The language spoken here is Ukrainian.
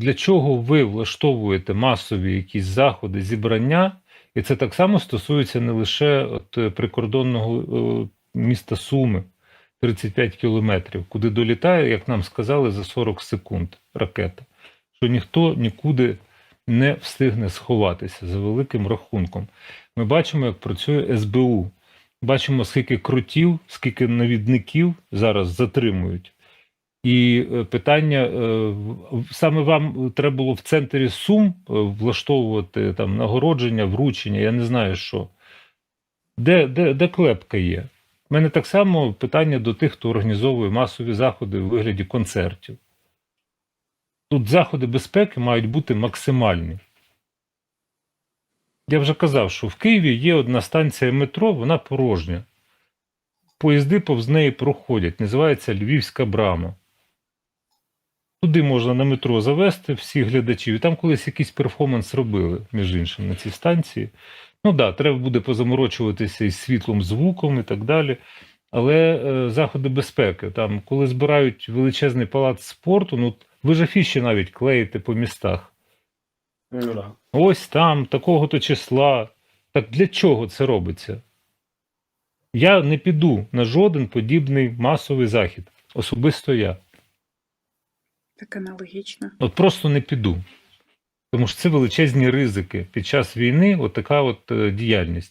для чого ви влаштовуєте масові якісь заходи, зібрання, і це так само стосується не лише от е, прикордонного е, міста Суми, 35 кілометрів, куди долітає, як нам сказали, за 40 секунд ракета, що ніхто нікуди не встигне сховатися за великим рахунком. Ми бачимо, як працює СБУ. Бачимо, скільки крутів, скільки навідників зараз затримують. І е, питання е, саме вам треба було в центрі Сум е, влаштовувати там нагородження, вручення, я не знаю що. Де, де, де клепка є? У мене так само питання до тих, хто організовує масові заходи у вигляді концертів. Тут заходи безпеки мають бути максимальні. Я вже казав, що в Києві є одна станція метро, вона порожня. Поїзди повз неї проходять, називається Львівська брама. Туди можна на метро завести всіх глядачів. І там колись якийсь перформанс робили, між іншим, на цій станції. Ну так, да, треба буде позаморочуватися із світлом, звуком і так далі. Але е, заходи безпеки, там, коли збирають величезний палац спорту, ну ви ж афіші навіть клеїте по містах. Ну, да. Ось там, такого-то числа. Так для чого це робиться? Я не піду на жоден подібний масовий захід. Особисто я. Так аналогічно. От просто не піду. Тому що це величезні ризики. Під час війни от така от е, діяльність.